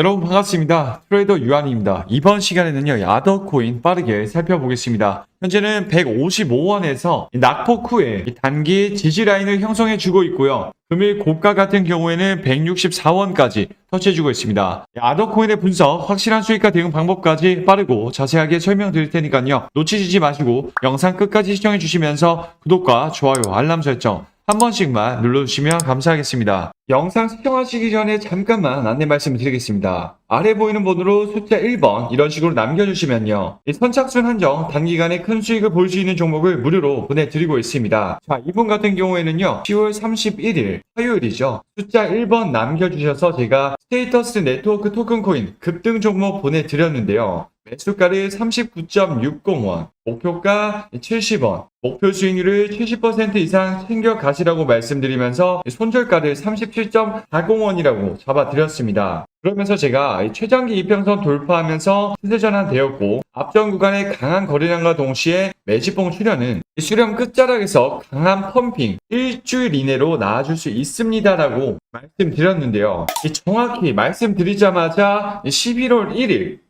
여러분 반갑습니다. 트레이더 유한입니다. 이번 시간에는요, 야더 코인 빠르게 살펴보겠습니다. 현재는 155원에서 낙폭 후에 이 단기 지지 라인을 형성해 주고 있고요. 금일 고가 같은 경우에는 164원까지 터치해 주고 있습니다. 야더 코인의 분석, 확실한 수익과 대응 방법까지 빠르고 자세하게 설명드릴 테니까요. 놓치지 마시고 영상 끝까지 시청해 주시면서 구독과 좋아요, 알람 설정 한 번씩만 눌러주시면 감사하겠습니다. 영상 시청하시기 전에 잠깐만 안내 말씀을 드리겠습니다. 아래 보이는 번호로 숫자 1번 이런 식으로 남겨주시면요. 이 선착순 한정 단기간에 큰 수익을 볼 수 있는 종목을 무료로 보내드리고 있습니다. 자, 이분 같은 경우에는요. 10월 31일 화요일이죠. 숫자 1번 남겨주셔서 제가 스테이터스 네트워크 토큰 코인 급등 종목 보내드렸는데요. 매수가를 39.60원, 목표가 70원, 목표 수익률을 70% 이상 챙겨 가시라고 말씀드리면서 손절가를 37.40원이라고 잡아드렸습니다. 그러면서 제가 이 최장기 이평선 돌파하면서 시세 전환되었고 앞전 구간의 강한 거래량과 동시에 매집봉 출현은 이 수렴 끝자락에서 강한 펌핑 일주일 이내로 나아줄 수 있습니다라고 말씀드렸는데요. 이 정확히 말씀드리자마자 11월 1일 이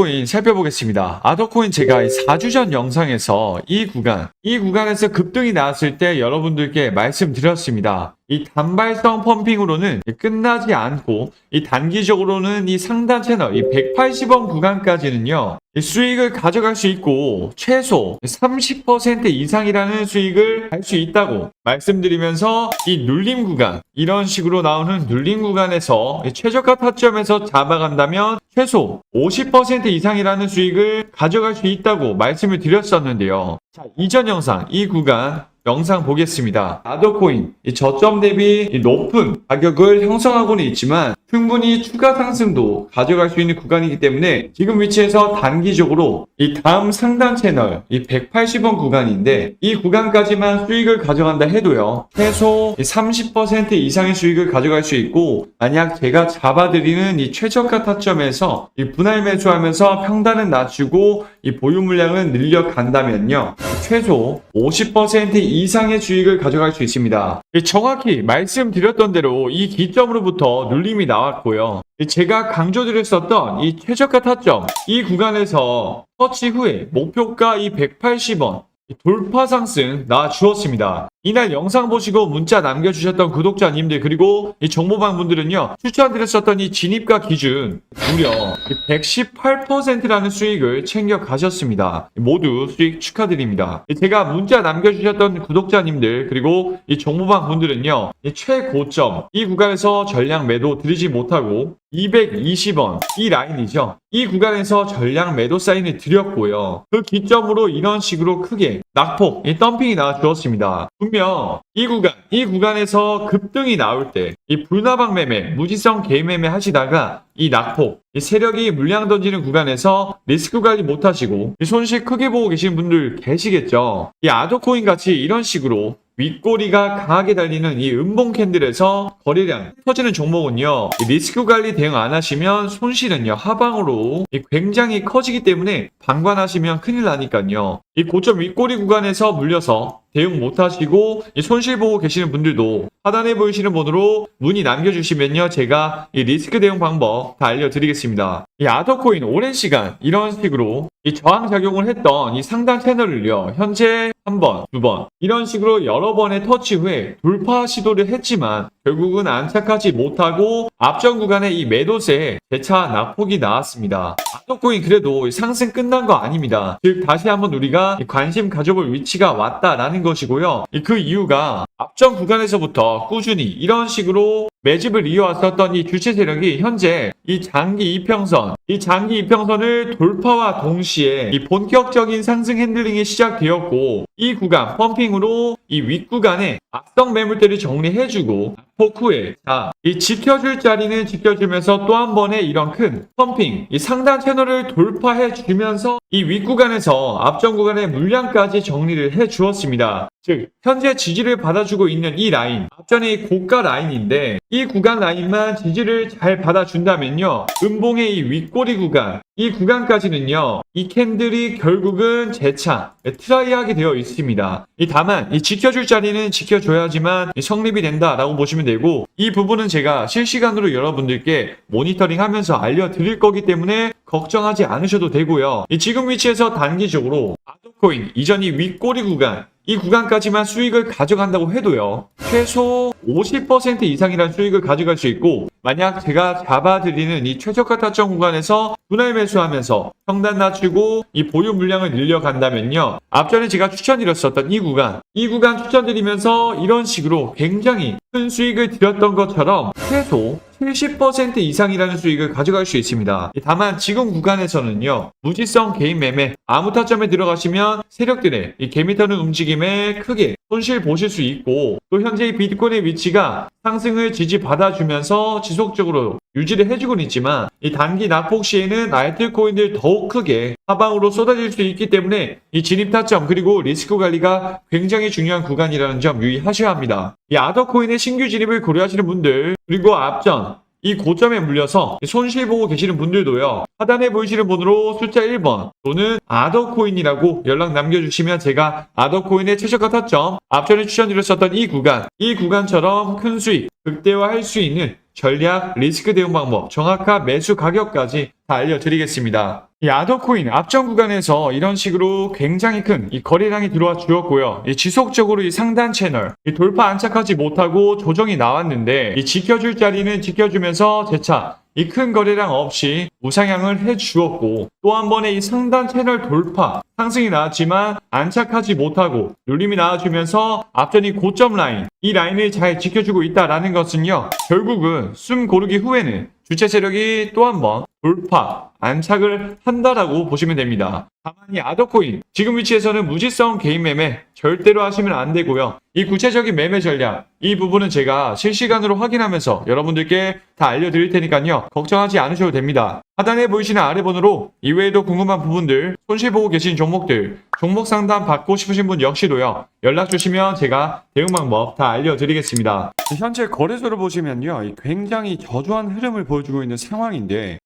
아더코인 살펴보겠습니다. 아더코인 제가 4주 전 영상에서 이 구간, 이 구간에서 급등이 나왔을 때 여러분들께 말씀드렸습니다. 이 단발성 펌핑으로는 끝나지 않고 이 단기적으로는 이 상단 채널 이 180원 구간까지는요 이 수익을 가져갈 수 있고 최소 30% 이상이라는 수익을 할 수 있다고 말씀드리면서 이 눌림 구간 이런 식으로 나오는 눌림 구간에서 이 최저가 타점에서 잡아간다면 최소 50% 이상이라는 수익을 가져갈 수 있다고 말씀을 드렸었는데요. 자, 이전 영상 이 구간 영상 보겠습니다. 아더코인 이 저점 대비 이 높은 가격을 형성하고는 있지만 충분히 추가 상승도 가져갈 수 있는 구간이기 때문에 지금 위치에서 단기적으로 이 다음 상단 채널 이 180원 구간인데 이 구간까지만 수익을 가져간다 해도요 최소 30% 이상의 수익을 가져갈 수 있고 만약 제가 잡아드리는 이 최저가 타점에서 이 분할 매수하면서 평단은 낮추고 이 보유 물량을 늘려간다면요 최소 50% 이상의 수익을 가져갈 수 있습니다. 이 정확히 말씀드렸던 대로 이 기점으로부터 눌림이 나왔고요. 이 제가 강조드렸었던 이 최저가 타점 이 구간에서 터치 후에 목표가 이 180원 돌파 상승 나주었습니다. 이날 영상 보시고 문자 남겨주셨던 구독자님들 그리고 이 정보방 분들은요 추천드렸었던 이 진입가 기준 무려 118%라는 수익을 챙겨 가셨습니다. 모두 수익 축하드립니다. 제가 문자 남겨주셨던 구독자님들 그리고 이 정보방 분들은요 이 최고점 이 구간에서 전량 매도 드리지 못하고 220원 이 라인이죠. 이 구간에서 전량 매도 사인을 드렸고요. 그 기점으로 이런 식으로 크게 낙폭, 이 덤핑이 나와 주었습니다. 분명 이 구간, 이 구간에서 급등이 나올 때 이 불나방 매매, 무지성 개매매 하시다가 이 낙폭, 이 세력이 물량 던지는 구간에서 리스크 관리 못 하시고 이 손실 크게 보고 계신 분들 계시겠죠. 이 아도코인 같이 이런 식으로 윗꼬리가 강하게 달리는 이 음봉 캔들에서 거래량 터지는 종목은요 이 리스크 관리 대응 안 하시면 손실은요 하방으로 이 굉장히 커지기 때문에 방관하시면 큰일 나니까요 이 고점 윗꼬리 구간에서 물려서 대응 못 하시고 이 손실 보고 계시는 분들도 하단에 보이시는 번호로 문의 남겨주시면요 제가 이 리스크 대응 방법 다 알려드리겠습니다 이 아더코인 오랜 시간 이런 식으로 이 저항 작용을 했던 이 상단 채널을요 현재 한 번, 두 번 이런 식으로 여러 번의 터치 후에 돌파 시도를 했지만 결국은 안착하지 못하고 앞전 구간에 이 매도세에 재차 낙폭이 나왔습니다. 아토코인 그래도 상승 끝난 거 아닙니다. 즉 다시 한번 우리가 관심 가져볼 위치가 왔다라는 것이고요. 그 이유가 앞전 구간에서부터 꾸준히 이런 식으로 매집을 이어왔었던 이 주체 세력이 현재 이 장기 이평선, 이 장기 이평선을 돌파와 동시에 이 본격적인 상승 핸들링이 시작되었고 이 구간 펌핑으로 이 윗구간에 악성 매물대를 정리해주고 포크에 자, 이 지켜줄 자리는 지켜주면서 또 한 번의 이런 큰 펌핑, 이 상단 채널을 돌파해 주면서 이 윗구간에서 앞전 구간의 물량까지 정리를 해 주었습니다. 즉, 현재 지지를 받아주고 있는 이 라인, 앞전에 이 고가 라인인데 이 구간 라인만 지지를 잘 받아준다면요. 음봉의 이 윗꼬리 구간, 이 구간까지는요. 이 캔들이 결국은 재차 트라이하게 되어 있습니다. 이 다만 이 지켜줄 자리는 지켜줘야지만 이 성립이 된다라고 보시면 되고 이 부분은 제가 실시간으로 여러분들께 모니터링하면서 알려드릴 거기 때문에 걱정하지 않으셔도 되고요. 이 지금 위치에서 단기적으로 아도코인 이전이 윗꼬리 구간 이 구간까지만 수익을 가져간다고 해도요. 최소 50% 이상이란 수익을 가져갈 수 있고 만약 제가 잡아드리는 이 최저가 타점 구간에서 분할 매수하면서 평단 낮추고 이 보유 물량을 늘려간다면요. 앞전에 제가 추천드렸었던 이 구간, 이 구간 추천드리면서 이런 식으로 굉장히 큰 수익을 드렸던 것처럼 최소 70% 이상이라는 수익을 가져갈 수 있습니다. 다만 지금 구간에서는요. 무지성 개인 매매 아무 타점에 들어가시면 세력들의 이 개미터는 움직임에 크게 손실 보실 수 있고 또 현재 이 비트코인의 위치가 상승을 지지받아주면서 지속적으로 유지를 해주고는 있지만 이 단기 낙폭 시에는 알트코인들 더욱 크게 하방으로 쏟아질 수 있기 때문에 이 진입 타점 그리고 리스크 관리가 굉장히 중요한 구간이라는 점 유의하셔야 합니다. 이 아더코인의 신규 진입을 고려하시는 분들 그리고 앞전 이 고점에 물려서 손실 보고 계시는 분들도요. 하단에 보이시는 번호로 숫자 1번 또는 아더코인이라고 연락 남겨주시면 제가 아더코인의 최저가 타점 앞전에 추천드렸었던 이 구간 이 구간처럼 큰 수익 극대화할 수 있는 전략 리스크 대응 방법 정확한 매수 가격까지 다 알려드리겠습니다. 이 아더코인 앞전 구간에서 이런 식으로 굉장히 큰 이 거래량이 들어와 주었고요. 이 지속적으로 이 상단 채널 이 돌파 안착하지 못하고 조정이 나왔는데 이 지켜줄 자리는 지켜주면서 재차 이 큰 거래량 없이 우상향을 해 주었고 또 한 번의 이 상단 채널 돌파 상승이 나왔지만 안착하지 못하고 눌림이 나와주면서 앞전 이 고점 라인 이 라인을 잘 지켜주고 있다라는 것은요 결국은 숨 고르기 후에는 주체 세력이 또 한 번 돌파, 안착을 한다라고 보시면 됩니다. 다만 이 아더코인 지금 위치에서는 무지성 개인 매매 절대로 하시면 안 되고요. 이 구체적인 매매 전략 이 부분은 제가 실시간으로 확인하면서 여러분들께 다 알려드릴 테니까요. 걱정하지 않으셔도 됩니다. 하단에 보이시는 아래 번호로 이외에도 궁금한 부분들 손실 보고 계신 종목들 종목 상담 받고 싶으신 분 역시도요. 연락 주시면 제가 대응 방법 다 알려드리겠습니다. 현재 거래소를 보시면요. 이 굉장히 저조한 흐름을 보여주고 있는 상황인데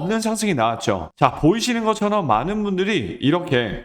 는 상승이 나왔죠. 자 보이시는 것처럼 많은 분들이 이렇게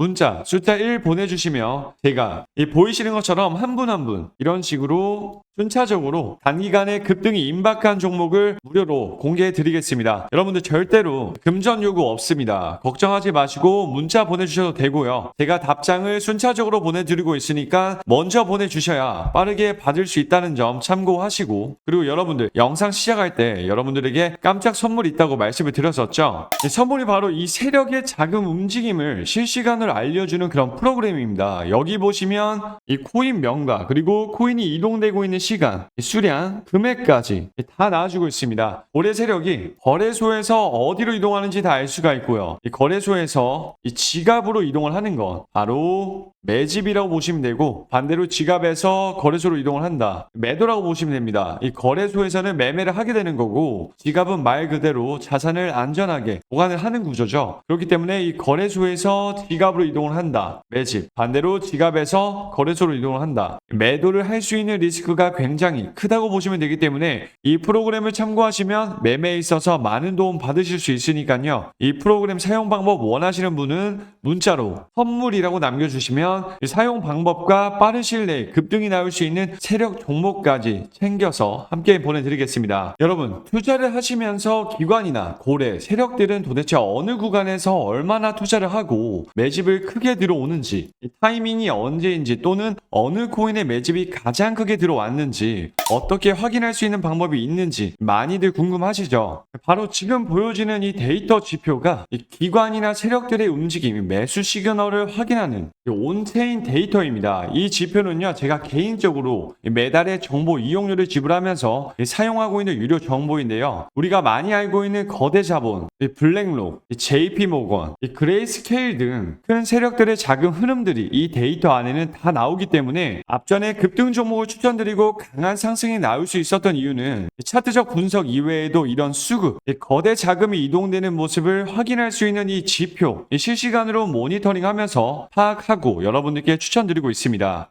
문자 숫자 1 보내주시면 제가 이 보이시는 것처럼 한분 한 분 이런 식으로 순차적으로 단기간에 급등이 임박한 종목을 무료로 공개해 드리겠습니다. 여러분들 절대로 금전 요구 없습니다. 걱정하지 마시고 문자 보내주셔도 되고요. 제가 답장을 순차적으로 보내드리고 있으니까 먼저 보내주셔야 빠르게 받을 수 있다는 점 참고하시고 그리고 여러분들 영상 시작할 때 여러분들에게 깜짝 선물이 있다고 말씀을 드렸었죠. 이 선물이 바로 이 세력의 자금 움직임을 실시간으로 알려주는 그런 프로그램입니다. 여기 보시면 이 코인 명가 그리고 코인이 이동되고 있는 시간, 이 수량, 금액까지 다 나와주고 있습니다. 고래 세력이 거래소에서 어디로 이동하는지 다 알 수가 있고요. 이 거래소에서 이 지갑으로 이동을 하는 건 바로 매집이라고 보시면 되고 반대로 지갑에서 거래소로 이동을 한다. 매도라고 보시면 됩니다. 이 거래소에서는 매매를 하게 되는 거고 지갑은 말 그대로 자산을 안전하게 보관을 하는 구조죠. 그렇기 때문에 이 거래소에서 지갑으로 이동을 한다. 매집. 반대로 지갑에서 거래소로 이동을 한다. 매도를 할 수 있는 리스크가 굉장히 크다고 보시면 되기 때문에 이 프로그램을 참고하시면 매매에 있어서 많은 도움 받으실 수 있으니까요. 이 프로그램 사용 방법 원하시는 분은 문자로 선물이라고 남겨주시면 이 사용 방법과 빠른 시일 내에 급등이 나올 수 있는 세력 종목까지 챙겨서 함께 보내드리겠습니다. 여러분 투자를 하시면서 기관이나 고래, 세력들은 도대체 어느 구간에서 얼마나 투자를 하고 매집을 크게 들어오는지 이 타이밍이 언제인지 또는 어느 코인의 매집이 가장 크게 들어왔는지 어떻게 확인할 수 있는 방법이 있는지 많이들 궁금하시죠? 바로 지금 보여지는 이 데이터 지표가 이 기관이나 세력들의 움직임, 매수 시그널을 확인하는 이 온체인 데이터입니다. 이 지표는요, 제가 개인적으로 이 매달의 정보 이용료를 지불하면서 이 사용하고 있는 유료 정보인데요. 우리가 많이 알고 있는 거대 자본, 이 블랙록, 이 JP 모건, 이 그레이스케일 등 큰 세력들의 자금 흐름들이 이 데이터 안에는 다 나오기 때문에 앞전에 급등 종목을 추천드리고 강한 상승이 나올 수 있었던 이유는 이 차트적 분석 이외에도 이런 수급, 이 거대 자금이 이동되는 모습을 확인할 수 있는 이 지표, 이 실시간으로 모니터링하면서 파악하고 여러분들께 추천드리고 있습니다.